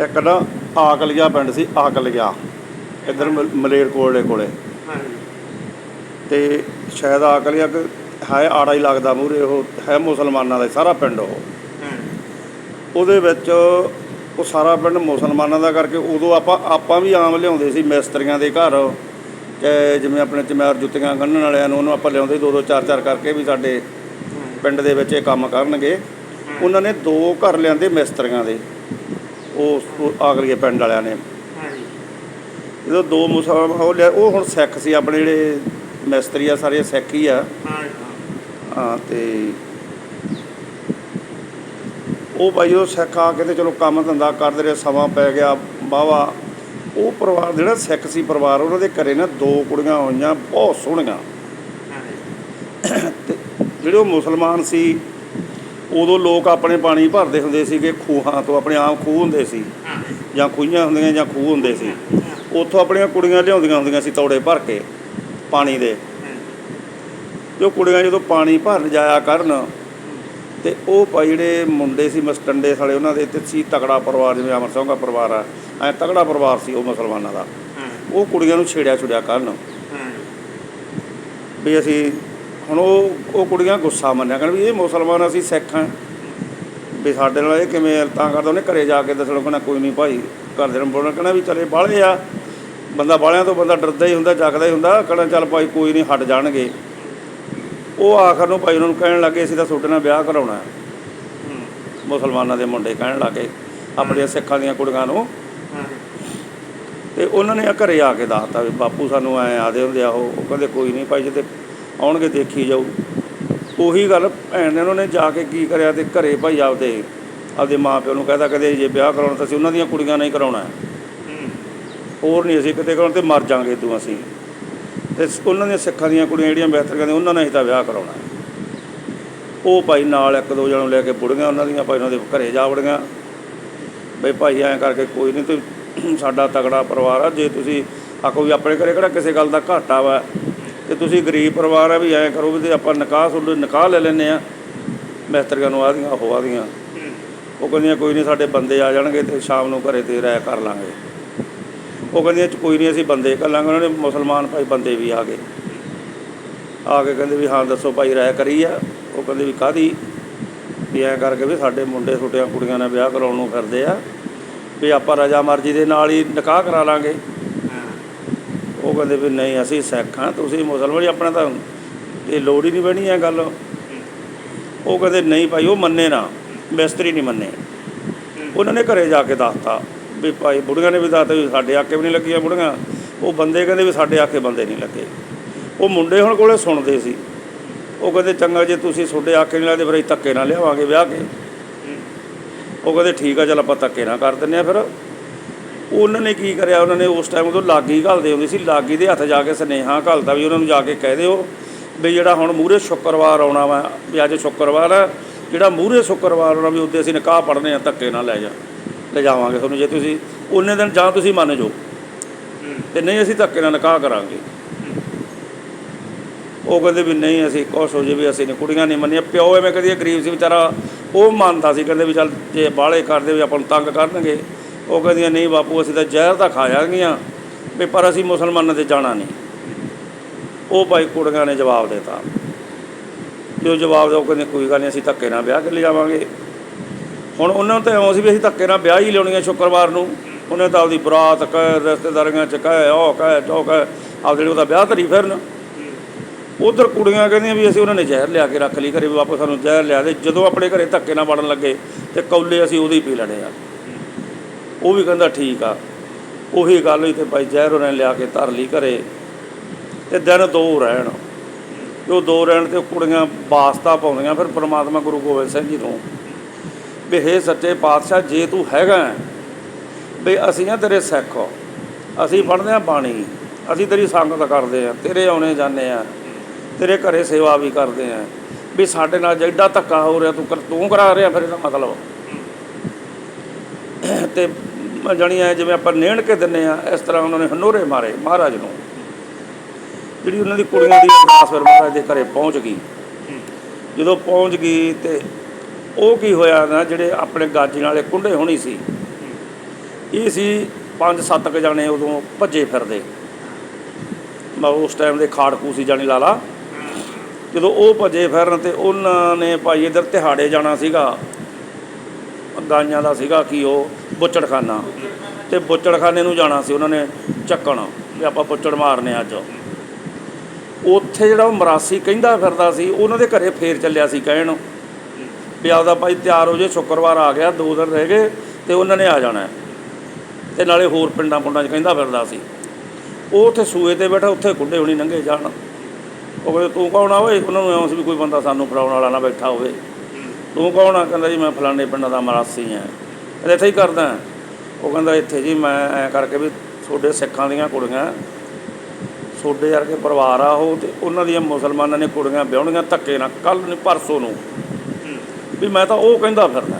ਇੱਕ ਨਾ ਆਕਲੀਆ ਪਿੰਡ ਸੀ ਆਕਲਿਆ। ਇੱਧਰ ਮ- ਮਲੇਰਕੋਟਲੇ ਕੋਲੇ ਹਾਂਜੀ ਤੇ ਸ਼ਾਇਦ ਆਕਲਿਆ ਕਿ ਹੈ ਆੜਾ ਹੀ ਲੱਗਦਾ ਮੂਰੇ ਉਹ ਹੈ ਮੁਸਲਮਾਨਾਂ ਦਾ ਹੀ, ਸਾਰਾ ਪਿੰਡ ਉਹ। ਉਹਦੇ ਵਿੱਚ ਉਹ ਸਾਰਾ ਪਿੰਡ ਮੁਸਲਮਾਨਾਂ ਦਾ ਕਰਕੇ ਉਦੋਂ ਆਪਾਂ ਆਪਾਂ ਵੀ ਆਮ ਲਿਆਉਂਦੇ ਸੀ ਮਿਸਤਰੀਆਂ ਦੇ ਘਰ। ਕਿ ਜਿਵੇਂ ਆਪਣੇ ਚਮਿਆਰ ਜੁੱਤੀਆਂ ਗੰਢਣ ਵਾਲਿਆਂ ਨੂੰ ਉਹਨੂੰ ਆਪਾਂ ਲਿਆਉਂਦੇ ਦੋ ਦੋ ਚਾਰ ਚਾਰ ਕਰਕੇ ਵੀ ਸਾਡੇ ਪਿੰਡ ਦੇ ਵਿੱਚ ਇਹ ਕੰਮ ਕਰਨਗੇ। ਉਹਨਾਂ ਨੇ ਦੋ ਘਰ ਲਿਆਂਦੇ ਮਿਸਤਰੀਆਂ ਦੇ। ਉਹ ਉਹ ਆਗਲੀਏ ਪਿੰਡ ਵਾਲਿਆਂ ਨੇ। ਜਦੋਂ ਦੋ ਮੁਸਲਮਾਨ ਉਹ ਲਿਆ, ਉਹ ਹੁਣ ਸਿੱਖ ਸੀ, ਆਪਣੇ ਜਿਹੜੇ ਮਿਸਤਰੀ ਆ, ਸਾਰੇ ਸਿੱਖ ਹੀ ਆ। ਹਾਂਜੀ ਹਾਂ, ਤੇ ਉਹ ਭਾਈ ਉਹ ਸਿੱਖ ਆ ਕੇ ਤੇ ਚਲੋ ਕੰਮ ਧੰਦਾ ਕਰਦੇ ਰਹੇ, ਸਮਾਂ ਪੈ ਗਿਆ, ਵਾਹਵਾ। ਉਹ ਪਰਿਵਾਰ, ਜਿਹੜਾ ਸਿੱਖ ਸੀ ਪਰਿਵਾਰ, ਉਹਨਾਂ ਦੇ ਘਰੇ ਨਾ ਦੋ ਕੁੜੀਆਂ ਹੋਈਆਂ, ਬਹੁਤ ਸੋਹਣੀਆਂ। ਤੇ ਜਿਹੜੇ ਉਹ ਮੁਸਲਮਾਨ ਸੀ ਉਦੋਂ ਲੋਕ ਆਪਣੇ ਪਾਣੀ ਭਰਦੇ ਹੁੰਦੇ ਸੀਗੇ ਖੂਹਾਂ ਤੋਂ ਆਪਣੇ ਆਮ ਖੂਹ ਹੁੰਦੇ ਸੀ। ਜਾਂ ਖੂਹੀਆਂ ਹੁੰਦੀਆਂ ਜਾਂ ਖੂਹ ਹੁੰਦੇ ਸੀ। ਉੱਥੋਂ ਆਪਣੀਆਂ ਕੁੜੀਆਂ ਲਿਆਉਂਦੀਆਂ ਹੁੰਦੀਆਂ ਸੀ ਤੌੜੇ ਭਰ ਕੇ ਪਾਣੀ ਦੇ। ਉਹ ਕੁੜੀਆਂ ਜਦੋਂ ਪਾਣੀ ਭਰਨ ਜਾਇਆ ਕਰਨ ਤੇ ਉਹ ਭਾਈ ਜਿਹੜੇ ਮੁੰਡੇ ਸੀ ਮਸਟੰਡੇ ਸਾਲੇ ਉਹਨਾਂ ਦੇ ਤੇ ਸੀ ਤਕੜਾ ਪਰਿਵਾਰ ਜਿਵੇਂ ਅਮਰ ਸਿੰਘ ਦਾ ਪਰਿਵਾਰ ਆ ਐ ਤਕੜਾ ਪਰਿਵਾਰ ਸੀ ਉਹ ਮੁਸਲਮਾਨਾਂ ਦਾ। ਉਹ ਕੁੜੀਆਂ ਨੂੰ ਛੇੜਿਆ ਛੁੜਿਆ ਕਰਨ। ਵੀ ਅਸੀਂ ਹੁਣ ਉਹ ਉਹ ਕੁੜੀਆਂ ਗੁੱਸਾ ਮੰਨਿਆ ਕਰਨ ਵੀ ਇਹ ਮੁਸਲਮਾਨ ਅਸੀਂ ਸਿੱਖ ਹਾਂ। ਵੀ ਸਾਡੇ ਨਾਲ ਇਹ ਕਿਵੇਂ ਤਾਂ ਕਰਦਾ ਉਹਨੇ ਘਰੇ ਜਾ ਕੇ ਦੱਸਣਾ, ਕਹਿੰਦਾ ਕੋਈ ਨਹੀਂ ਭਾਈ ਘਰਦੇ ਨੂੰ ਬੋਲਣਾ, ਕਹਿੰਦਾ ਵੀ ਚਲੇ ਬਾਹਲੇ ਆ। ਬੰਦਾ ਬਾਹਲਿਆਂ ਤੋਂ ਬੰਦਾ ਡਰਦਾ ਹੀ ਹੁੰਦਾ, ਜਗਦਾ ਹੀ ਹੁੰਦਾ, ਕਹਿੰਦਾ ਚੱਲ ਭਾਈ ਕੋਈ ਨਹੀਂ, ਹਟ ਜਾਣਗੇ। ਉਹ ਆਖਰ ਨੂੰ ਭਾਈ ਉਹਨਾਂ ਨੂੰ ਕਹਿਣ ਲੱਗੇ, ਅਸੀਂ ਤਾਂ ਤੁਹਾਡੇ ਨਾਲ ਵਿਆਹ ਕਰਾਉਣਾ ਮੁਸਲਮਾਨਾਂ ਦੇ ਮੁੰਡੇ ਕਹਿਣ ਲੱਗੇ, ਆਪਣੀਆਂ ਸਿੱਖਾਂ ਦੀਆਂ ਕੁੜੀਆਂ ਨੂੰ। ਤੇ ਉਹਨਾਂ ਨੇ ਘਰੇ ਆ ਕੇ ਦੱਸਤਾ ਵੀ ਬਾਪੂ ਸਾਨੂੰ ਐ ਆਦੇ ਹੁੰਦੇ ਆ ਉਹ ਕਹਿੰਦੇ ਕੋਈ ਨਹੀਂ ਭਾਈ ਜਿੱਤੇ ਆਉਣਗੇ ਦੇਖੀ ਜਾਊ ਉਹੀ ਗੱਲ ਭੈਣ ਨੇ ਉਹਨਾਂ ਨੇ ਜਾ ਕੇ ਕੀ ਕਰਿਆ ਤੇ ਘਰੇ ਭਾਈ ਆਪਦੇ ਆਪਦੇ ਮਾਂ ਪਿਓ ਨੂੰ ਕਹਿੰਦਾ ਕਦੇ ਜੇ ਵਿਆਹ ਕਰਾਉਣਾ ਤਾਂ ਅਸੀਂ ਉਹਨਾਂ ਦੀਆਂ ਕੁੜੀਆਂ ਨਾਲ ਹੀ ਕਰਾਉਣਾ। ਹੋਰ ਨਹੀਂ ਅਸੀਂ ਕਿਤੇ ਕਰਾਉਣਾ ਤੇ ਮਰ ਜਾਾਂਗੇ ਤੂੰ ਅਸੀਂ ਤੇ ਉਹਨਾਂ ਦੀਆਂ ਸਿੱਖਾਂ ਦੀਆਂ ਕੁੜੀਆਂ ਜਿਹੜੀਆਂ ਬਿਹਤਰ ਕਹਿੰਦੇ ਉਹਨਾਂ ਨਾਲ ਹੀ ਤਾਂ ਵਿਆਹ ਕਰਾਉਣਾ। ਉਹ ਭਾਈ ਨਾਲ ਇੱਕ ਦੋ ਜਣੋਂ ਲੈ ਕੇ ਬੁੜੀਆਂ ਉਹਨਾਂ ਦੀਆਂ ਭਾਈ ਉਹਨਾਂ ਦੇ ਘਰੇ ਜਾ ਵੜੀਆਂ ਬਈ ਭਾਈ ਐਂ ਕਰਕੇ ਕੋਈ ਨਹੀਂ ਤੇ ਸਾਡਾ ਤਗੜਾ ਪਰਿਵਾਰ ਆ ਜੇ ਤੁਸੀਂ ਆਖੋ ਵੀ ਆਪਣੇ ਘਰੇ ਕਿਹੜਾ ਕਿਸੇ ਗੱਲ ਦਾ ਘਾਟਾ ਵਾ ਤੇ ਤੁਸੀਂ ਗਰੀਬ ਪਰਿਵਾਰ ਆ ਵੀ ਐਂ ਕਰੋ ਵੀ ਤੇ ਆਪਾਂ ਨਿਕਾਹ ਤੁਹਾਡੇ ਨਿਕਾਹ ਲੈ ਲੈਨੇ ਆ ਮਿਸਤਰੀਆਂ ਨੂੰ ਆਦੀਆਂ ਉਹ ਆਦੀਆਂ ਉਹ ਕਹਿੰਦੀਆਂ, ਕੋਈ ਨਹੀਂ ਸਾਡੇ ਬੰਦੇ ਆ ਜਾਣਗੇ ਤੇ ਸ਼ਾਮ ਨੂੰ ਘਰੇ ਤੇ ਰਾਇ ਕਰ ਲਾਂਗੇ। ਉਹ ਕਹਿੰਦੀਆਂ ਕੋਈ ਨਹੀਂ ਅਸੀਂ ਬੰਦੇ ਕਰ ਲਾਂਗੇ। ਉਹਨਾਂ ਨੇ ਮੁਸਲਮਾਨ ਭਾਈ ਬੰਦੇ ਵੀ ਆ ਗਏ। ਆ ਕੇ ਕਹਿੰਦੇ ਵੀ, ਹਾਂ, ਦੱਸੋ ਭਾਈ ਰਾਇ ਕਰੀ ਆ। ਉਹ ਕਹਿੰਦੇ ਵੀ ਕਾਦੀ ਵੀ ਐਂ ਕਰਕੇ ਵੀ ਸਾਡੇ ਮੁੰਡੇ ਛੋਟੀਆਂ ਕੁੜੀਆਂ ਨਾਲ ਵਿਆਹ ਕਰਾਉਣ ਨੂੰ ਫਿਰਦੇ ਆ। ਵੀ ਆਪਾਂ ਰਜਾ ਮਰਜ਼ੀ ਦੇ ਨਾਲ ਹੀ ਨਿਕਾਹ ਕਰਾ ਲਾਂਗੇ। ਉਹ ਕਹਿੰਦੇ ਵੀ ਨਹੀਂ, ਅਸੀਂ ਸਿੱਖ ਹਾਂ, ਤੁਸੀਂ ਮੁਸਲਮਾਨ ਜੀ, ਆਪਣਾ ਤਾਂ ਇਹ ਲੋੜ ਹੀ ਨਹੀਂ ਬਣੀ ਇਹ ਗੱਲ। ਉਹ ਕਹਿੰਦੇ, ਨਹੀਂ ਭਾਈ, ਉਹ ਮੰਨੇ ਨਾ, ਮਿਸਤਰੀ ਨਹੀਂ ਮੰਨੇ। ਉਹਨਾਂ ਨੇ ਘਰੇ ਜਾ ਕੇ ਦੱਸਤਾ ਵੀ ਭਾਈ, ਬੁੜੀਆਂ ਨੇ ਵੀ ਦੱਸਤਾ ਵੀ ਸਾਡੇ ਆਕੇ ਵੀ ਨਹੀਂ ਲੱਗੀਆਂ ਬੁੜੀਆਂ। ਉਹ ਬੰਦੇ ਕਹਿੰਦੇ ਵੀ ਸਾਡੇ ਆਕੇ ਬੰਦੇ ਨਹੀਂ ਲੱਗੇ। ਉਹ ਮੁੰਡੇ ਹੁਣ ਕੋਲੇ ਸੁਣਦੇ ਸੀ। ਉਹ ਕਹਿੰਦੇ, ਚੰਗਾ ਜੇ ਤੁਸੀਂ ਤੁਹਾਡੇ ਆਕੇ ਨਹੀਂ ਲੱਗਦੇ, ਫਿਰ ਅਸੀਂ ਧੱਕੇ ਨਾਲ ਲਿਆਵਾਂਗੇ ਵਿਆਹ ਕੇ। ਉਹ ਕਹਿੰਦੇ, ਠੀਕ ਆ, ਚਲ ਆਪਾਂ ਧੱਕੇ ਨਾਲ ਕਰ ਦਿੰਨੇ ਆ ਫਿਰ। ਉਹਨਾਂ ਨੇ ਕੀ ਕਰਿਆ? ਉਹਨਾਂ ਨੇ ਉਸ ਟਾਈਮ ਉਦੋਂ ਲਾਗੀ ਘਲਦੇ ਹੁੰਦੇ ਸੀ, ਲਾਗੀ ਦੇ ਹੱਥ ਜਾ ਕੇ ਸੁਨੇਹਾ ਘਲਦਾ ਵੀ ਉਹਨਾਂ ਨੂੰ ਜਾ ਕੇ ਕਹਿ ਦਿਓ ਵੀ ਜਿਹੜਾ ਹੁਣ ਮੂਰੇ ਸ਼ੁੱਕਰਵਾਰ ਆਉਣਾ ਵਾ, ਵੀ ਅੱਜ ਸ਼ੁੱਕਰਵਾਰ ਆ, ਜਿਹੜਾ ਮੂਰੇ ਸ਼ੁੱਕਰਵਾਰ ਆਉਣਾ ਵੀ ਉੱਤੇ ਅਸੀਂ ਨਿਕਾਹ ਪੜਨੇ ਆ, ਧੱਕੇ ਨਾਲ ਲੈ ਜਾ, ਲੈ ਜਾਵਾਂਗੇ ਤੁਹਾਨੂੰ ਜੇ ਤੁਸੀਂ ਉਹਨੇ ਦਿਨ ਜਾਂ ਤੁਸੀਂ ਮੰਨ ਜਾਓ। ਤੇ ਨਹੀਂ ਅਸੀਂ ਧੱਕੇ ਨਾਲ ਨਿਕਾਹ ਕਰਾਂਗੇ। ਉਹ ਕਹਿੰਦੇ ਵੀ ਨਹੀਂ, ਅਸੀਂ ਕੁਛ ਹੋ ਜੇ ਵੀ ਅਸੀਂ ਨੇ, ਕੁੜੀਆਂ ਨਹੀਂ ਮੰਨੀਆਂ। ਪਿਓ ਐਵੇਂ ਕਦੀ ਗਰੀਬ ਸੀ ਵਿਚਾਰਾ, ਉਹ ਮੰਨਦਾ ਸੀ, ਕਹਿੰਦੇ ਵੀ ਚੱਲ ਜੇ ਬਾਹਲੇ ਕਰਦੇ ਵੀ ਆਪਾਂ ਨੂੰ ਤੰਗ ਕਰਨਗੇ। ਉਹ ਕਹਿੰਦੀਆਂ, ਨਹੀਂ ਬਾਪੂ, ਅਸੀਂ ਤਾਂ ਜ਼ਹਿਰ ਤਾਂ ਖਾ ਜਾਣਗੀਆਂ। ਵੀ ਪਰ ਅਸੀਂ ਮੁਸਲਮਾਨਾਂ ਤੇ ਜਾਣਾ ਨਹੀਂ। ਉਹ ਭਾਈ ਕੁੜੀਆਂ ਨੇ ਜਵਾਬ ਦਿੱਤਾ। ਜੋ ਜਵਾਬ ਦਿਓ ਕਹਿੰਦੇ, ਕੋਈ ਗੱਲ ਨਹੀਂ, ਅਸੀਂ ਧੱਕੇ ਨਾਲ ਵਿਆਹ ਕੇ ਲਿਜਾਵਾਂਗੇ। ਹੁਣ ਉਹਨਾਂ ਨੂੰ ਤਾਂ ਇਉਂ ਸੀ ਵੀ ਅਸੀਂ ਧੱਕੇ ਨਾਲ ਵਿਆਹ ਹੀ ਲਿਆਉਣੀ ਹੈ ਸ਼ੁੱਕਰਵਾਰ ਨੂੰ। ਉਹਨੇ ਤਾਂ ਆਪਦੀ ਬਰਾਤ ਕਹਿ, ਰਿਸ਼ਤੇਦਾਰੀਆਂ ਚ ਕਹਿ, ਉਹ ਕਹਿ ਚੋ ਕਹਿ ਜਿਹੜੇ ਉਹਦਾ ਵਿਆਹ ਧਰੀ ਫਿਰਨ। ਉਧਰ ਕੁੜੀਆਂ ਕਹਿੰਦੀਆਂ ਵੀ ਅਸੀਂ ਉਹਨਾਂ ਨੇ ਜ਼ਹਿਰ ਲਿਆ ਕੇ ਰੱਖ ਲਈ, ਘਰੇ ਵੀ ਵਾਪਸ ਸਾਨੂੰ ਜ਼ਹਿਰ ਲਿਆ ਦੇ। ਜਦੋਂ ਆਪਣੇ ਘਰੇ ਧੱਕੇ ਨਾਲ ਵੜਨ ਲੱਗੇ ਤੇ ਕੌਲੇ ਅਸੀਂ ਉਹਦੇ ਹੀ ਪੀ ਲੈਣੇ ਆ। ਉਹ ਵੀ ਕਹਿੰਦਾ ਠੀਕ ਆ। ਉਹੀ ਗੱਲ ਹੋਈ ਤੇ ਭਾਈ ਜ਼ਹਿਰ ਉਹਨਾਂ ਨੇ ਲਿਆ ਕੇ ਧਰ ਲਈ ਘਰੇ। ਤੇ ਦਿਨ ਦੋ ਰਹਿਣ। ਤੇ ਉਹ ਦੋ ਰਹਿਣ ਤੇ ਉਹ ਕੁੜੀਆਂ ਵਾਸਤਾ ਪਾਉਂਦੀਆਂ, ਫਿਰ ਪ੍ਰਮਾਤਮਾ ਗੁਰੂ ਗੋਬਿੰਦ ਸਿੰਘ ਜੀ ਨੂੰ। ਵੀ ਹੇ ਸੱਚੇ ਪਾਤਸ਼ਾਹ, ਜੇ ਤੂੰ ਹੈਗਾ ਵੀ ਅਸੀਂ ਆ ਤੇਰੇ ਸਿੱਖ ਅਸੀਂ ਪੜ੍ਹਦੇ ਆ ਬਾਣੀ। ਅਸੀਂ ਤੇਰੀ ਸੰਗਤ ਕਰਦੇ ਆ ਤੇਰੇ ਆਉਣੇ ਜਾਂਦੇ ਆ ਤੇਰੇ ਘਰੇ ਸੇਵਾ ਵੀ ਕਰਦੇ ਆ ਵੀ ਸਾਡੇ ਨਾਲ ਜਿਹੜਾ ਧੱਕਾ ਹੋ ਰਿਹਾ, ਤੂੰ ਕਰ- ਤੂੰ ਕਰਾ ਰਿਹਾ, ਫਿਰ ਇਹਦਾ ਮਤਲਬ। ਤੇ ਜਾਣੀ ਐ, ਜਿਵੇਂ ਆਪਾਂ ਨੇਣ ਕੇ ਦਿੰਨੇ ਆ, ਇਸ ਤਰ੍ਹਾਂ ਉਹਨਾਂ ਨੇ ਹਨੋਰੇ ਮਾਰੇ, ਮਹਾਰਾਜ ਨੂੰ। ਜਿਹੜੀ ਉਹਨਾਂ ਦੀ ਕੁੜੀਆਂ ਦੀ ਅਰਦਾਸ ਫਿਰ ਮਹਾਰਾਜ ਦੇ ਘਰੇ ਪਹੁੰਚ ਗਈ। ਜਦੋਂ ਪਹੁੰਚ ਗਈ ਤੇ ਉਹ ਕੀ ਹੋਇਆ ਨਾ, ਜਿਹੜੇ ਆਪਣੇ ਗਾਜੀ ਵਾਲੇ ਕੁੰਡੇ ਹੋਣੀ ਸੀ, ਇਹ ਸੀ ਪੰਜ ਸੱਤ ਕੁ ਜਾਣੇ ਉਦੋਂ ਭੱਜੇ ਫਿਰਦੇ। ਮੈਂ ਉਸ ਟਾਈਮ ਦੇ ਖਾੜਕੂ ਸੀ ਜਾਣੀ ਲਾਲਾ। ਜਦੋਂ ਉਹ ਭੱਜੇ ਫਿਰਨ ਤੇ ਉਹਨਾਂ ਨੇ ਭਾਈ ਇਧਰ ਤਿਹਾੜੇ ਜਾਣਾ ਸੀਗਾ। ਗਾਈਆਂ ਦਾ ਸੀਗਾ ਕਿ ਉਹ? ਬੁੱਚੜਖਾਨਾ। ਤੇ ਬੁੱਚੜਖਾਨੇ ਨੂੰ ਜਾਣਾ ਸੀ ਉਹਨਾਂ ਨੇ ਚੱਕਣ ਵੀ ਆਪਾਂ ਬੁੱਚੜ ਮਾਰਨੇ ਅੱਜ। ਉੱਥੇ ਜਿਹੜਾ ਉਹ ਮਰਾਸੀ ਕਹਿੰਦਾ ਫਿਰਦਾ ਸੀ, ਉਹਨਾਂ ਦੇ ਘਰੇ ਫੇਰ ਚੱਲਿਆ ਸੀ ਕਹਿਣ ਵੀ ਆਪਦਾ ਭਾਈ ਤਿਆਰ ਹੋ ਜੇ, ਸ਼ੁੱਕਰਵਾਰ ਆ ਗਿਆ, ਦੋ ਦਿਨ ਰਹਿ ਗਏ ਤੇ ਉਹਨਾਂ ਨੇ ਆ ਜਾਣਾ। ਹੈ। ਤੇ ਨਾਲੇ ਹੋਰ ਪਿੰਡਾਂ ਪੁੰਡਾਂ 'ਚ ਕਹਿੰਦਾ ਫਿਰਦਾ ਸੀ। ਉਹ ਉੱਥੇ ਸੂਏ ਤੇ ਬੈਠਾ, ਉੱਥੇ ਕੁੱਡੇ ਹੋਣੀ ਲੰਘੇ ਜਾਣ। ਉਹ ਕਹਿੰਦੇ, ਤੂੰ ਕੌਣ ਆ ਓਏ? ਉਹਨਾਂ ਨੂੰ ਐਂ ਸੀ ਵੀ ਕੋਈ ਬੰਦਾ ਸਾਨੂੰ ਫੜਾਉਣ ਵਾਲਾ ਨਾ ਬੈਠਾ ਹੋਵੇ। ਤੂੰ ਕੌਣ ਆ? ਕਹਿੰਦਾ ਜੀ, ਮੈਂ ਫਲਾਣੇ ਪਿੰਡ ਦਾ ਮਰਾਸੀ ਆ ਕਹਿੰਦਾ ਇੱਥੇ ਹੀ ਕਰਦਾ। ਉਹ ਕਹਿੰਦਾ ਇੱਥੇ ਜੀ ਮੈਂ ਐਂ ਕਰਕੇ ਵੀ ਤੁਹਾਡੇ ਸਿੱਖਾਂ ਦੀਆਂ ਕੁੜੀਆਂ, ਤੁਹਾਡੇ ਵਰਗੇ ਪਰਿਵਾਰ ਆ ਉਹ ਤੇ ਉਹਨਾਂ ਦੀਆਂ ਮੁਸਲਮਾਨਾਂ ਨੇ ਕੁੜੀਆਂ ਵਿਆਹਣੀਆਂ ਧੱਕੇ ਨਾਲ ਕੱਲ ਨੂੰ ਪਰਸੋਂ ਨੂੰ। ਵੀ ਮੈਂ ਤਾਂ ਉਹ ਕਹਿੰਦਾ ਫਿਰਦਾ।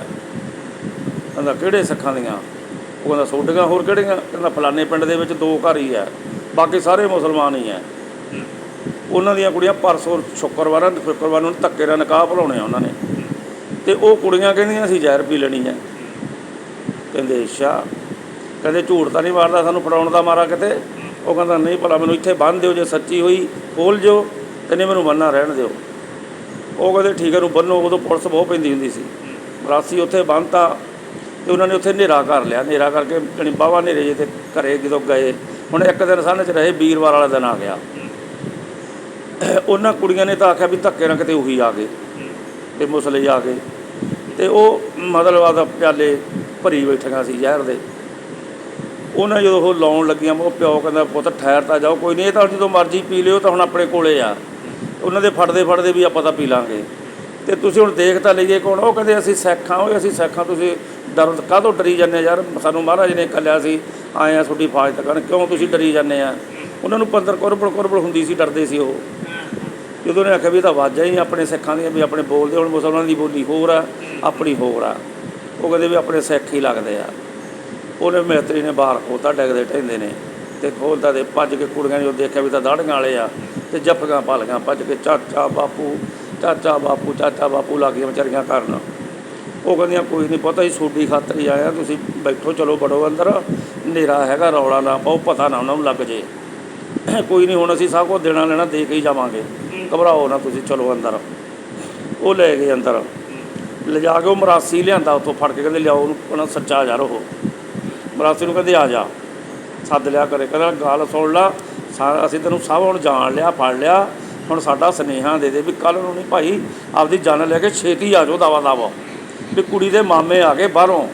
ਕਹਿੰਦਾ ਕਿਹੜੇ ਸਿੱਖਾਂ ਦੀਆਂ? ਉਹ ਕਹਿੰਦਾ ਤੁਹਾਡੀਆਂ ਹੋਰ ਕਿਹੜੀਆਂ? ਕਹਿੰਦਾ ਫਲਾਣੇ ਪਿੰਡ ਦੇ ਵਿੱਚ ਦੋ ਘਰ ਹੀ ਆ, ਬਾਕੀ ਸਾਰੇ ਮੁਸਲਮਾਨ ਹੀ ਆ। ਉਹਨਾਂ ਦੀਆਂ ਕੁੜੀਆਂ ਪਰਸੋਂ ਸ਼ੁੱਕਰਵਾਰ ਸ਼ੁੱਕਰਵਾਰ ਨੂੰ ਧੱਕੇ ਨਾਲ ਨਿਕਾਹ ਭਲਾਉਣੇ ਆ ਉਹਨਾਂ ਨੇ। ਤੇ ਉਹ ਕੁੜੀਆਂ ਕਹਿੰਦੀਆਂ ਸੀ, ਜ਼ਹਿਰ ਪੀ ਲੈਣੀ ਆ। ਕਹਿੰਦੇ, ਅੱਛਾ। ਕਹਿੰਦੇ, ਝੂਠ ਤਾਂ ਨਹੀਂ ਮਾਰਦਾ ਸਾਨੂੰ ਫੜਾਉਣ ਦਾ ਮਾਰਾ ਕਿਤੇ? ਉਹ ਕਹਿੰਦਾ, ਨਹੀਂ ਭਲਾ, ਮੈਨੂੰ ਇੱਥੇ ਬੰਨ੍ਹ ਦਿਓ, ਜੇ ਸੱਚੀ ਹੋਈ ਖੋਲ ਜਿਓ ਤੇ ਨਹੀਂ ਮੈਨੂੰ ਬੰਨ੍ਹਣਾ ਰਹਿਣ ਦਿਓ। ਉਹ ਕਹਿੰਦੇ, ਠੀਕ ਹੈ ਨੂੰ ਬੰਨੋ ਉਦੋਂ ਪੁਲਿਸ ਬਹੁਤ ਪੈਂਦੀ ਹੁੰਦੀ ਸੀ। ਰਾਸੀ ਉੱਥੇ ਬੰਨਤਾ ਤੇ ਉਹਨਾਂ ਨੇ ਉੱਥੇ ਹਨੇਰਾ ਕਰ ਲਿਆ। ਹਨੇਰਾ ਕਰਕੇ ਜਣੀ ਬਾਵਾ ਹਨੇਰੇ ਜੇ ਤੇ ਘਰੇ ਜਦੋਂ ਗਏ, ਹੁਣ ਇੱਕ ਦਿਨ ਸਾਨੇ ਚ ਰਹੇ ਵੀਰਵਾਰ ਵਾਲਾ ਦਿਨ ਆ ਗਿਆ। ਉਹਨਾਂ ਕੁੜੀਆਂ ਨੇ ਤਾਂ ਆਖਿਆ ਵੀ ਧੱਕੇ ਨਾਲ ਕਿਤੇ ਉਹੀ ਆ ਗਏ ਤੇ ਮੁਸਲੇ ਆ ਗਏ। ਤੇ ਉਹ ਮਤਲਬ ਆਦਾ ਪਿਆਲੇ ਭਰੀ ਬੈਠੀਆਂ ਸੀ ਜ਼ਹਿਰ ਦੇ। ਉਹਨਾਂ ਜਦੋਂ ਉਹ ਲਾਉਣ ਲੱਗੀਆਂ, ਉਹ ਪਿਓ ਕਹਿੰਦਾ, ਪੁੱਤ, ਠਹਿਰ ਤਾਂ ਜਾਓ, ਕੋਈ ਨਹੀਂ, ਇਹ ਤਾਂ ਜਦੋਂ ਮਰਜ਼ੀ ਪੀ ਲਿਓ ਤਾਂ ਹੁਣ ਆਪਣੇ ਕੋਲੇ ਆ। ਉਹਨਾਂ ਦੇ ਫੜਦੇ ਫੜਦੇ ਵੀ ਆਪਾਂ ਤਾਂ ਪੀ ਲਾਂਗੇ। ਤੇ ਤੁਸੀਂ ਹੁਣ ਦੇਖ ਤਾਂ ਲਈਏ ਕੌਣ? ਉਹ ਕਹਿੰਦੇ, ਅਸੀਂ ਸਿੱਖਾਂ ਓਏ, ਅਸੀਂ ਸਿੱਖਾਂ ਤੁਸੀਂ ਡਰ ਕਾਹਤੋਂ ਡਰੀ ਜਾਂਦੇ ਯਾਰ? ਸਾਨੂੰ ਮਹਾਰਾਜ ਨੇ ਕੱਲਿਆ ਸੀ, ਆਏ ਆ ਤੁਹਾਡੀ ਫਾਜ ਤੱਕ ਕਿਉਂ ਤੁਸੀਂ ਡਰੀ ਜਾਂਦੇ ਆ? ਉਹਨਾਂ ਨੂੰ ਪੰਦਰ ਕੁਰਬਲ ਕੁਰਬਲ ਹੁੰਦੀ ਸੀ, ਡਰਦੇ ਸੀ ਉਹ। ਜਦੋਂ ਨੇ ਆਖਿਆ ਵੀ ਇਹ ਤਾਂ ਆਵਾਜ਼ਾਂ ਹੀ ਆਪਣੇ ਸਿੱਖਾਂ ਦੀਆਂ, ਵੀ ਆਪਣੇ ਬੋਲਦੇ ਹੁਣ, ਮੁਸਲਮਾਨਾਂ ਦੀ ਬੋਲੀ ਹੋਰ ਆ, ਆਪਣੀ ਹੋਰ ਆ। ਉਹ ਕਹਿੰਦੇ ਵੀ ਆਪਣੇ ਸਿੱਖ ਹੀ ਲੱਗਦੇ ਆ। ਉਹਨੇ ਮਿਸਤਰੀ ਨੇ ਬਾਹਰ ਖੋਤਾ ਡੈਗਦੇ ਢੈਂਦੇ ਨੇ ਤੇ ਖੋਲਦਾ ਤੇ ਭੱਜ ਕੇ ਕੁੜੀਆਂ ਨੇ ਉਹ ਦੇਖਿਆ ਵੀ ਤਾਂ ਦਾੜੀਆਂ ਵਾਲੇ ਆ ਤੇ ਜੱਫੀਆਂ ਭਲਗਾਂ ਭੱਜ ਕੇ ਚਾਚਾ, ਬਾਪੂ ਚਾਚਾ ਬਾਪੂ ਚਾਚਾ, ਬਾਪੂ ਲੱਗ ਗਈਆਂ ਵਿਚਾਰੀਆਂ ਕਰਨ ਉਹ ਕਹਿੰਦੀਆਂ, ਕੋਈ ਨਹੀਂ ਪਤਾ ਹੀ ਸੋਡੀ ਖਾਤਰ ਹੀ ਆਇਆ ਤੁਸੀਂ ਬੈਠੋ, ਚਲੋ ਬੜੋ ਅੰਦਰ। ਹਨੇਰਾ ਹੈਗਾ, ਰੌਲਾ ਨਾ ਪਾਓ, ਪਤਾ ਨਾ ਉਹਨਾਂ ਨੂੰ ਲੱਗ ਜੇ। ਕੋਈ ਨਹੀਂ ਹੁਣ ਅਸੀਂ ਸਭ ਕੁਝ ਦੇਣਾ ਲੈਣਾ, ਦੇ ਕੇ ਹੀ ਜਾਵਾਂਗੇ। ਘਬਰਾਓ ਨਾ ਤੁਸੀਂ, ਚਲੋ ਅੰਦਰ। ਉਹ ਲੈ ਗਏ ਅੰਦਰ। ਲਿਜਾ ਕੇ ਉਹ ਮਰਾਸੀ ਲਿਆਂਦਾ ਉੱਥੋਂ ਫੜ ਕੇ, ਕਹਿੰਦੇ ਲਿਆਓ ਉਹਨੂੰ, ਕਹਿੰਦਾ ਸੱਚਾ ਯਾਰ ਉਹ ਮਰਾਸੀ ਨੂੰ ਕਹਿੰਦੇ ਆ ਜਾ, ਸੱਦ ਲਿਆ ਕਰੇ ਕਹਿੰਦਾ ਗੱਲ ਸੁਣ ਲਾ ਅਸੀਂ ਤੈਨੂੰ ਸਭ ਹੁਣ ਜਾਣ ਲਿਆ, ਫੜ ਲਿਆ, ਹੁਣ ਸਾਡਾ ਸਨੇਹਾ ਦੇ ਦੇ ਵੀ ਕੱਲ ਨੂੰ ਨਹੀਂ ਭਾਈ, ਆਪਦੀ ਜਾਨ ਲੈ ਕੇ ਛੇਤੀ ਆ ਜਾਓ, ਦਾਵਾ ਦਾਵਾ। ਵੀ ਕੁੜੀ ਦੇ ਮਾਮੇ ਆ ਕੇ ਬਾਹਰੋਂ,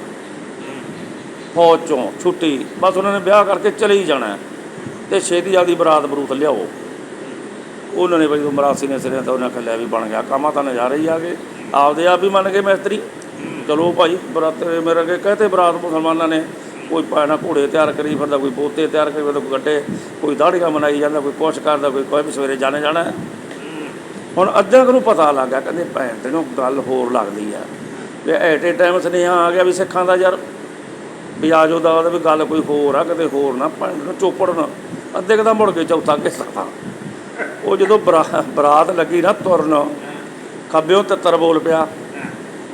ਫੌਜ ਚੋਂ, ਛੁੱਟੀ, ਬਸ ਉਹਨਾਂ ਨੇ ਵਿਆਹ ਕਰਕੇ ਚਲੇ ਹੀ ਜਾਣਾ। ਹੈ। ਤੇ ਛੇਤੀ ਆਪਦੀ ਬਰਾਤ ਬਰੂਤ ਲਿਆਓ। ਉਹਨਾਂ ਨੇ ਬਈ ਮਰਾਸੀ ਨੇ ਸਿਰੇ ਤਾਂ ਉਹਨਾਂ ਖੱਲਿਆ ਵੀ ਬਣ ਗਿਆ, ਕਾਮਾ ਤਾਂ ਨਜ਼ਾਰੇ ਹੀ ਆ ਗਏ। ਆਪਦੇ ਆਪ ਹੀ ਮੰਨ ਗਏ ਮਿਸਤਰੀ। ਚਲੋ ਭਾਈ, ਬਰਾਤ ਮੇਰੇ ਅੱਗੇ ਕਹਤੇ ਬਰਾਤ ਮੁਸਲਮਾਨਾਂ ਨੇ ਕੋਈ ਪਾਣਾ ਘੋੜੇ ਤਿਆਰ ਕਰੀ ਫਿਰਦਾ, ਕੋਈ ਪੋਤੇ ਤਿਆਰ ਕਰੀ ਫਿਰਦਾ, ਕੋਈ ਗੱਡੇ, ਕੋਈ ਦਾੜੀਆਂ ਮਨਾਈ ਜਾਂਦਾ, ਕੋਈ ਕੁਛ ਕਰਦਾ, ਕੋਈ ਕੋਈ ਵੀ ਸਵੇਰੇ ਜਾਣੇ ਜਾਣਾ। ਹੁਣ ਅੱਧਿਆਂ ਕੁ ਨੂੰ ਪਤਾ ਲੱਗ ਗਿਆ, ਕਹਿੰਦੇ ਭੈਣ ਤੈਨੂੰ ਗੱਲ ਹੋਰ ਲੱਗਦੀ ਆ। ਵੀ ਐਟ ਏ ਟਾਈਮ ਸੁਨੇਹਾ ਆ ਗਿਆ ਵੀ ਸਿੱਖਾਂ ਦਾ ਯਾਰ, ਵੀ ਆ ਜਾਓ ਦਾ ਵੀ ਗੱਲ ਕੋਈ ਹੋਰ ਆ, ਕਿਤੇ ਹੋਰ ਨਾ, ਭੈਣ ਨੂੰ ਚੋਪੜ ਅੱਧੇ ਕਦਮ ਮੁੜ ਕੇ ਚੌਥਾ ਕਿੱਸਾ ਉਹ ਜਦੋਂ ਬਰਾ- ਬਰਾਤ ਲੱਗੀ ਨਾ ਤੁਰਨ ਖੱਬਿਓਂ ਤਿੱਤਰ ਬੋਲ ਪਿਆ।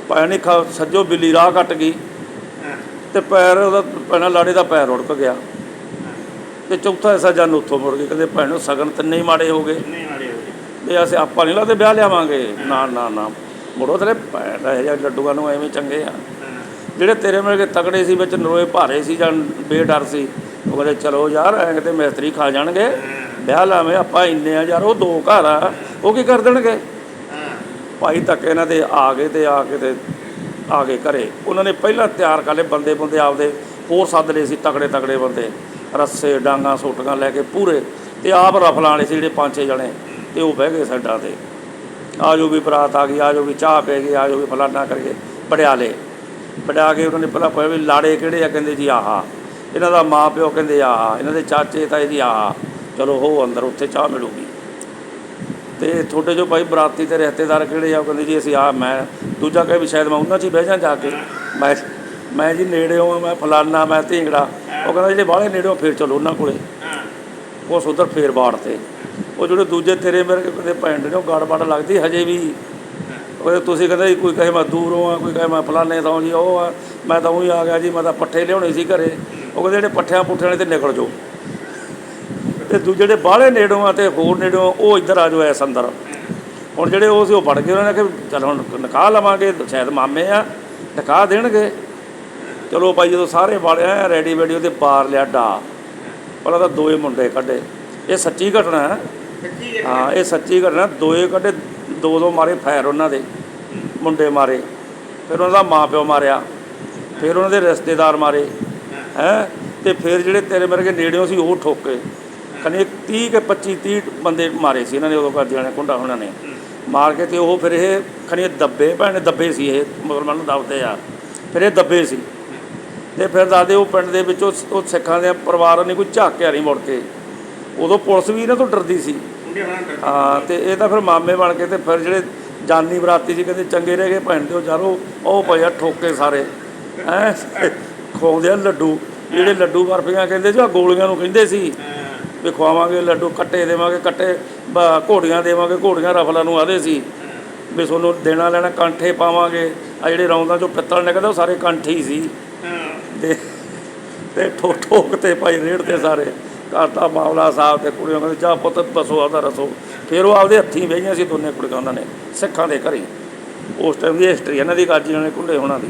ਪੈਣੀ ਖਾ ਸੱਜੋ ਬਿੱਲੀ ਰਾਹ ਕੱਟ ਗਈ। ਤੇ ਪੈਰ ਉਹਦਾ ਪੈਣਾ ਲਾੜੇ ਦਾ ਪੈਰ ਉੜਕ ਗਿਆ। ਤੇ ਚੌਥਾ ਐਸਾ ਜਨ ਉੱਥੋਂ ਮੁੜ ਗਏ। ਕਹਿੰਦੇ ਭੈਣ ਸਗਨ ਤਿੰਨੇ ਹੀ ਮਾੜੇ ਹੋ ਗਏ। ਨਹੀਂ ਵਾਲੇ ਹੋ ਗਏ। ਵੀ ਅਸੀਂ ਆਪਾਂ ਨਹੀਂ ਲਾਦੇ ਵਿਆਹ ਲਿਆਵਾਂਗੇ। ਨਾ ਨਾ ਨਾ। ਮੁੜੋ ਤੇਰੇ ਭੈਣ ਇਹ ਜਿਹੇ ਲੱਡੂਆਂ ਨੂੰ ਐਵੇਂ ਚੰਗੇ ਆ। ਜਿਹੜੇ ਤੇਰੇ ਮਿਲ ਕੇ ਤਕੜੇ ਸੀ ਵਿੱਚ ਨਰੋਏ ਭਾਰੇ ਸੀ ਜਾਂ ਬੇਡਰ ਸੀ ਉਹ ਕਹਿੰਦੇ ਚਲੋ ਯਾਰ ਐਂ ਕਿਤੇ ਮਿਸਤਰੀ ਖਾ ਜਾਣਗੇ। ਵਿਆਹ ਲਾਵੇਂ ਆਪਾਂ ਇੰਨੇ ਆ ਯਾਰ ਉਹ ਦੋ ਘਰ ਆ। ਉਹ ਕੀ ਕਰ ਦੇਣਗੇ? ਭਾਈ ਤੱਕ ਇਹਨਾਂ ਦੇ ਆ ਗਏ ਤੇ ਆ ਕੇ ਤੇ ਆ ਗਏ ਘਰੇ। ਉਹਨਾਂ ਨੇ ਪਹਿਲਾਂ ਤਿਆਰ ਕਰ ਲਏ ਬੰਦੇ ਬੰਦੇ ਆਪਦੇ, ਹੋਰ ਸੱਦ ਲਏ ਸੀ ਤਕੜੇ ਤਕੜੇ ਬੰਦੇ। ਰੱਸੇ, ਡਾਂਗਾ, ਸੋਟੀਆਂ ਲੈ ਕੇ ਪੂਰੇ ਤੇ ਆਪ ਰਫਲਾਂ ਵਾਲੇ ਸੀ ਜਿਹੜੇ ਪੰਜ ਛੇ ਜਣੇ ਤੇ ਉਹ ਬਹਿ ਗਏ ਸਾਈਡਾਂ ਤੇ। ਆਜੋ ਵੀ ਬਰਾਤ ਆ ਗਈ ਆਜੋ ਵੀ ਚਾਹ ਪੈ ਗਈ ਆਜੋ ਵੀ ਫਲਾਨਾ ਕਰਕੇ ਬੜਿਆਲੇ ਬੜਾ ਕੇ ਉਹਨਾਂ ਨੇ ਪਹਿਲਾਂ ਪੁੱਛਿਆ ਵੀ ਲਾੜੇ ਕਿਹੜੇ ਆ? ਕਹਿੰਦੇ ਜੀ ਆਹਾ। ਇਹਨਾਂ ਦਾ ਮਾਂ ਪਿਓ ਕਹਿੰਦੇ ਆਹਾ। ਇਹਨਾਂ ਦੇ ਚਾਚੇ ਤਾਏ ਜੀ ਆਹਾ। ਚਲੋ ਹੋ ਅੰਦਰ, ਉੱਥੇ ਚਾਹ ਮਿਲੂਗੀ। ਤੇ ਤੁਹਾਡੇ ਜੋ ਭਾਈ ਬਰਾਤੀ ਤੇ ਰਿਸ਼ਤੇਦਾਰ ਕਿਹੜੇ ਆ, ਉਹ ਕਹਿੰਦੇ ਜੀ ਅਸੀਂ ਆ ਮੈਂ ਦੂਜਾ ਕਹੇ ਵੀ ਸ਼ਾਇਦ ਮੈਂ ਉਹਨਾਂ 'ਚ ਹੀ ਬਹਿ ਜਾਂ ਜਾ ਕੇ। ਮੈਂ ਮੈਂ ਜੀ ਨੇੜਿਓਂ ਆ ਮੈਂ ਫਲਾਨਾ, ਮੈਂ ਢੀਂਗੜਾ ਉਹ ਕਹਿੰਦਾ ਜਿਹੜੇ ਬਾਹਲੇ ਨੇੜੇ ਹੋ, ਫਿਰ ਚਲੋ ਉਹਨਾਂ ਕੋਲੇ। ਉਸ ਉਧਰ ਫੇਰ ਬਾੜ ਤੇ। ਉਹ ਜਿਹੜੇ ਦੂਜੇ ਤੇਰੇ ਮੇਰੇ ਕਹਿੰਦੇ ਭੈਣ ਦੇ ਨੇ, ਉਹ ਗੜ ਬੜ ਲੱਗਦੀ ਹਜੇ ਵੀ। ਉਹ ਕਹਿੰਦੇ, ਤੁਸੀਂ ਕਹਿੰਦੇ ਜੀ ਕੋਈ ਕਹੇ ਮੈਂ ਦੂਰੋਂ ਆ, ਕੋਈ ਕਹੇ ਮੈਂ ਫਲਾਣੇ ਤੋਂ ਜੀ, ਉਹ ਆ। ਮੈਂ ਤਾਂ ਉਹੀ ਆ ਗਿਆ ਜੀ, ਮੈਂ ਤਾਂ ਪੱਠੇ ਲਿਆਉਣੇ ਸੀ ਘਰੇ। ਉਹ ਕਹਿੰਦੇ, ਜਿਹੜੇ ਪੱਠਿਆਂ ਪੁੱਠਿਆਂ ਵਾਲੇ ਤੇ ਨਿਕਲ ਜਾਓ। ਤੇ ਦੂਜੇ ਜਿਹੜੇ ਬਾਹਲੇ ਨੇੜੋਂ ਆ ਤੇ ਹੋਰ ਨੇੜੋਂ ਉਹ ਇੱਧਰ ਆ ਜਾਓ ਐਸ ਅੰਦਰ ਹੁਣ ਜਿਹੜੇ ਉਹ ਸੀ ਉਹ ਵੜ ਗਏ ਉਹਨਾਂ ਨੇ ਕਿ ਚਲ ਹੁਣ ਨਿਕਾਹ ਲਵਾਂਗੇ ਸ਼ਾਇਦ ਮਾਮੇ ਆ ਨਿਕਾਹ ਦੇਣਗੇ। ਚਲੋ ਭਾਈ ਜਦੋਂ ਸਾਰੇ ਵਾਲੇ ਆ ਰੈਡੀ ਵੈਡੀ ਉਹਦੇ ਪਾਰ ਲਿਆ ਡਾ। ਉਹਨਾਂ ਦਾ ਦੋਏ ਮੁੰਡੇ ਕੱਢੇ। ਇਹ ਸੱਚੀ ਘਟਨਾ ਹੈ। ਹੈ ਇਹ ਸੱਚੀ ਘਟਨਾ ਦੋਏ ਕੱਢੇ ਦੋ ਦੋ ਮਾਰੇ ਫਾਇਰ ਉਹਨਾਂ ਦੇ ਮੁੰਡੇ ਮਾਰੇ। ਫਿਰ ਉਹਨਾਂ ਦਾ ਮਾਪਿਓ ਮਾਰਿਆ। ਫਿਰ ਉਹਨਾਂ ਦੇ ਰਿਸ਼ਤੇਦਾਰ ਮਾਰੇ। ਹੈ? ਤੇ ਫਿਰ ਜਿਹੜੇ ਤੇਰੇ ਵਰਗੇ ਨੇੜਿਓਂ ਸੀ ਉਹ ਠੋਕੇ। ਖਨੀ 30 ਕੇ 25 30 ਬੰਦੇ ਮਾਰੇ ਸੀ ਇਹਨਾਂ ਨੇ ਉਦੋਂ ਕਰਦਿਆਂ ਨੇ ਕੁੰਡਾ ਉਹਨਾਂ ਨੇ। ਮਾਰ ਕੇ ਤੇ ਉਹ ਫਿਰ ਇਹ ਖਨੀ ਦੱਬੇ ਭੈਣੇ ਦੱਬੇ ਸੀ ਇਹ ਮੁਸਲਮਾਨ ਨੂੰ ਦੱਬਦੇ ਆ। ਫਿਰ ਇਹ ਦੱਬੇ ਸੀ। ਤੇ ਫਿਰ ਦਾਦੇ ਉਹ ਪਿੰਡ ਦੇ ਵਿੱਚੋਂ ਉਹ ਸਿੱਖਾਂ ਦੇ ਪਰਿਵਾਰ ਨੇ ਕੋਈ ਝਾਕਿਆ ਨਹੀਂ ਮੁੜ ਕੇ। ਉਦੋਂ ਪੁਲਿਸ ਵੀ ਇਹਨਾਂ ਤੋਂ ਡਰਦੀ ਸੀ। ਹਾਂ ਤੇ ਇਹ ਤਾਂ ਫਿਰ ਮਾਮੇ ਬਣ ਕੇ ਤੇ ਫਿਰ ਜਿਹੜੇ ਜਾਨੀ ਬਰਾਤੀ ਸੀ ਕਹਿੰਦੇ ਚੰਗੇ ਰਹਿ ਗਏ ਭੈਣ ਦਿਓ ਜਾਰੋ ਉਹ ਪਿਆ ਠੋਕੇ ਸਾਰੇ। ਹੈ? ਖਵਾਉਂਦੇ ਆ ਲੱਡੂ। ਜਿਹੜੇ ਲੱਡੂ ਬਰਫੀਆਂ ਕਹਿੰਦੇ ਸੀ ਆਹ ਗੋਲੀਆਂ ਨੂੰ ਕਹਿੰਦੇ ਸੀ। ਵੀ ਖਵਾਵਾਂਗੇ, ਲੱਡੂ ਕੱਟੇ ਦੇਵਾਂਗੇ, ਕੱਟੇ ਘੋੜੀਆਂ ਦੇਵਾਂਗੇ, ਘੋੜੀਆਂ ਰਫਲਾਂ ਨੂੰ ਆਦੇ ਸੀ। ਵੀ ਤੁਹਾਨੂੰ ਦੇਣਾ ਲੈਣਾ, ਕੰਠੇ ਪਾਵਾਂਗੇ। ਆ ਜਿਹੜੇ ਰੌਂਦਾਂ ਚੋਂ ਪਿੱਤਲ ਨਿਕਲਦਾ, ਉਹ ਸਾਰੇ ਕੰਠੇ ਹੀ ਸੀ। ਹਾਂ ਤੇ ਤੇ ਠੋਕ ਤੇ ਭਾਈ ਰੇੜ ਤੇ ਸਾਰੇ। ਘਰ ਦਾ ਮਾਮਲਾ ਸਾਹਿਬ ਤੇ ਕੁੜੀਆਂ ਕਹਿੰਦੇ, ਜਾ ਪੁੱਤ, ਦੱਸੋ, ਆਪਦਾ ਰਸੋ ਫਿਰ ਉਹ ਆਪਦੇ ਹੱਥੀਂ ਬਹੀਆਂ ਸੀ, ਦੋਨੇ ਕੁੜੀਆਂ ਉਹਨਾਂ ਨੇ, ਸਿੱਖਾਂ ਦੇ ਘਰੀ। ਉਸ ਟਾਈਮ ਦੀ ਹਿਸਟਰੀ ਇਹਨਾਂ ਦੀ ਗਾਜੀ ਨੇ ਕੁੰਡੇ ਹੋਣਾ ਦੀ।